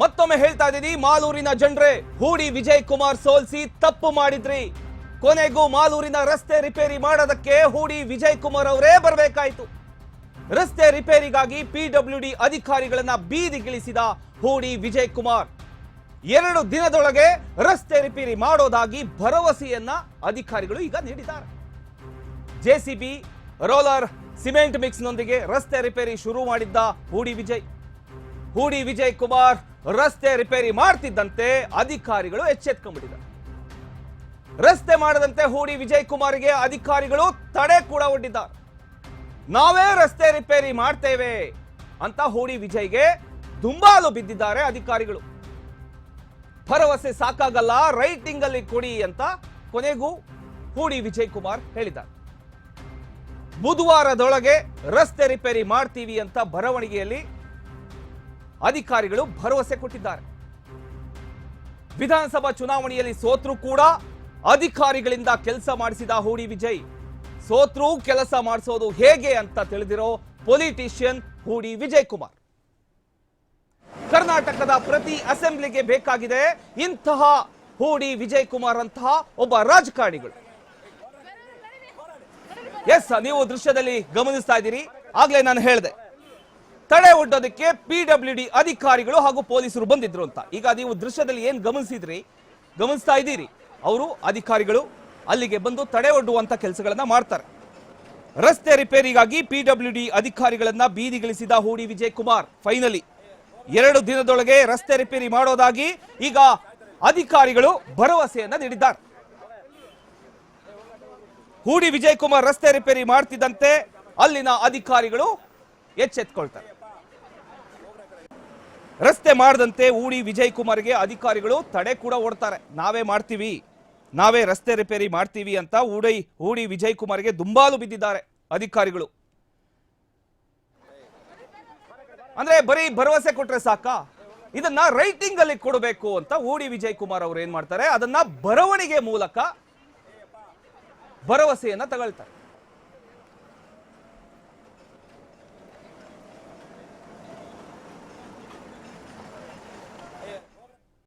ಮತ್ತೊಮ್ಮೆ ಹೇಳ್ತಾ ಇದ್ದೀನಿ, ಮಾಲೂರಿನ ಜನರೇ, ಹೂಡಿ ವಿಜಯ್ ಕುಮಾರ್ ಸೋಲ್ಸಿ ತಪ್ಪು ಮಾಡಿದ್ರಿ. ಕೊನೆಗೂ ಮಾಲೂರಿನ ರಸ್ತೆ ರಿಪೇರಿ ಮಾಡೋದಕ್ಕೆ ಹೂಡಿ ವಿಜಯ್ ಕುಮಾರ್ ಅವರೇ ಬರಬೇಕಾಯ್ತು. ರಸ್ತೆ ರಿಪೇರಿಗಾಗಿ ಪಿಡಬ್ಲ್ಯೂ ಡಿ ಅಧಿಕಾರಿಗಳನ್ನ ಬೀದಿಗಿಳಿಸಿದ ಹೂಡಿ ವಿಜಯ್ ಕುಮಾರ್ ಎರಡು ದಿನದೊಳಗೆ ರಸ್ತೆ ರಿಪೇರಿ ಮಾಡೋದಾಗಿ ಭರವಸೆಯನ್ನ ಅಧಿಕಾರಿಗಳು ಈಗ ನೀಡಿದ್ದಾರೆ. ಜೆಸಿಬಿ ರೋಲರ್, ಸಿಮೆಂಟ್ ಮಿಕ್ಸ್ನೊಂದಿಗೆ ರಸ್ತೆ ರಿಪೇರಿ ಶುರು ಮಾಡಿದ್ದ ಹೂಡಿ ವಿಜಯ್. ಹೂಡಿ ವಿಜಯ್ ಕುಮಾರ್ ರಸ್ತೆ ರಿಪೇರಿ ಮಾಡ್ತಿದ್ದಂತೆ ಅಧಿಕಾರಿಗಳು ಎಚ್ಚೆತ್ಕೊಂಡ್ಬಿಟ್ಟಿದ್ದಾರೆ. ರಸ್ತೆ ಮಾಡದಂತೆ ಹೂಡಿ ವಿಜಯ್ ಕುಮಾರ್ಗೆ ಅಧಿಕಾರಿಗಳು ತಡೆ ಕೂಡ ಒಡ್ಡಿದ್ದಾರೆ. ನಾವೇ ರಸ್ತೆ ರಿಪೇರಿ ಮಾಡ್ತೇವೆ ಅಂತ ಹೂಡಿ ವಿಜಯ್ಗೆ ದುಂಬಾಲು ಬಿದ್ದಿದ್ದಾರೆ ಅಧಿಕಾರಿಗಳು. ಭರವಸೆ ಸಾಕಾಗಲ್ಲ ರೈಟಿಂಗ್ ಅಲ್ಲಿ ಕೊಡಿ ಅಂತ ಕೊನೆಗೂ ಹೂಡಿ ವಿಜಯ್ ಕುಮಾರ್ ಹೇಳಿದ್ದಾರೆ. ಬುಧವಾರದೊಳಗೆ ರಸ್ತೆ ರಿಪೇರಿ ಮಾಡ್ತೀವಿ ಅಂತ ಬರವಣಿಗೆಯಲ್ಲಿ ಅಧಿಕಾರಿಗಳು ಭರವಸೆ ಕೊಟ್ಟಿದ್ದಾರೆ. ವಿಧಾನಸಭಾ ಚುನಾವಣೆಯಲ್ಲಿ ಸೋತ್ರೂ ಕೂಡ ಅಧಿಕಾರಿಗಳಿಂದ ಕೆಲಸ ಮಾಡಿಸಿದ ಹೂಡಿ ವಿಜಯ್. ಸೋತ್ರು ಕೆಲಸ ಮಾಡಿಸೋದು ಹೇಗೆ ಅಂತ ತಿಳಿದಿರೋ ಪೊಲಿಟಿಷಿಯನ್ ಹೂಡಿ ವಿಜಯ್ ಕುಮಾರ್ ಕರ್ನಾಟಕದ ಪ್ರತಿ ಅಸೆಂಬ್ಲಿಗೆ ಬೇಕಾಗಿದೆ ಇಂತಹ ಹೂಡಿ ವಿಜಯ್ ಕುಮಾರ್ ಅಂತಹ ಒಬ್ಬ ರಾಜಕಾರಣಿಗಳು. ಎಸ್, ನೀವು ದೃಶ್ಯದಲ್ಲಿ ಗಮನಿಸ್ತಾ ಇದ್ದೀರಿ. ಆಗ್ಲೇ ನಾನು ಹೇಳಿದೆ. ತಡೆ ಒಡ್ಡೋದಕ್ಕೆ ಪಿ ಡಿ ಅಧಿಕಾರಿಗಳು ಹಾಗೂ ಪೊಲೀಸರು ಬಂದಿದ್ರು ಅಂತ. ಈಗ ನೀವು ದೃಶ್ಯದಲ್ಲಿ ಏನ್ ಗಮನಿಸಿದ್ರಿ? ಗಮನಿಸ್ತಾ ಇದ್ದೀರಿ. ಅವರು ಅಧಿಕಾರಿಗಳು ಅಲ್ಲಿಗೆ ಬಂದು ತಡೆ ಒಡ್ಡುವಂತ ಕೆಲಸಗಳನ್ನ ಮಾಡ್ತಾರೆ. ರಸ್ತೆ ರಿಪೇರಿಗಾಗಿ ಪಿ ಡಬ್ಲ್ಯೂ ಡಿ ಅಧಿಕಾರಿಗಳನ್ನ ಬೀದಿಗಿಳಿಸಿದ ಹೂಡಿ ವಿಜಯ್ ಕುಮಾರ್ ಫೈನಲಿ. ಎರಡು ದಿನದೊಳಗೆ ರಸ್ತೆ ರಿಪೇರಿ ಮಾಡೋದಾಗಿ ಈಗ ಅಧಿಕಾರಿಗಳು ಭರವಸೆಯನ್ನ ನೀಡಿದ್ದಾರೆ. ಹೂಡಿ ವಿಜಯ್ ಕುಮಾರ್ ರಸ್ತೆ ರಿಪೇರಿ ಮಾಡ್ತಿದ್ದಂತೆ ಅಲ್ಲಿನ ಅಧಿಕಾರಿಗಳು ಎಚ್ಚೆತ್ಕೊಳ್ತಾರೆ. ರಸ್ತೆ ಮಾಡದಂತೆ ಊಡಿ ವಿಜಯ್ ಕುಮಾರ್ಗೆ ಅಧಿಕಾರಿಗಳು ತಡೆ ಕೂಡ ಓಡ್ತಾರೆ. ನಾವೇ ಮಾಡ್ತೀವಿ, ನಾವೇ ರಸ್ತೆ ರಿಪೇರಿ ಮಾಡ್ತೀವಿ ಅಂತ ಊಡಿ ಊಡಿ ವಿಜಯ್ ಕುಮಾರ್ಗೆ ದುಂಬಾಲು ಬಿದ್ದಿದ್ದಾರೆ ಅಧಿಕಾರಿಗಳು. ಅಂದ್ರೆ ಬರೀ ಭರವಸೆ ಕೊಟ್ರೆ ಸಾಕಾ? ಇದನ್ನ ರೈಟಿಂಗ್ ಅಲ್ಲಿ ಕೊಡಬೇಕು ಅಂತ ಊಡಿ ವಿಜಯ್ ಕುಮಾರ್ ಅವರು ಏನ್ ಮಾಡ್ತಾರೆ? ಅದನ್ನ ಬರವಣಿಗೆ ಮೂಲಕ ಭರವಸೆಯನ್ನ ತಗೊಳ್ತಾರೆ.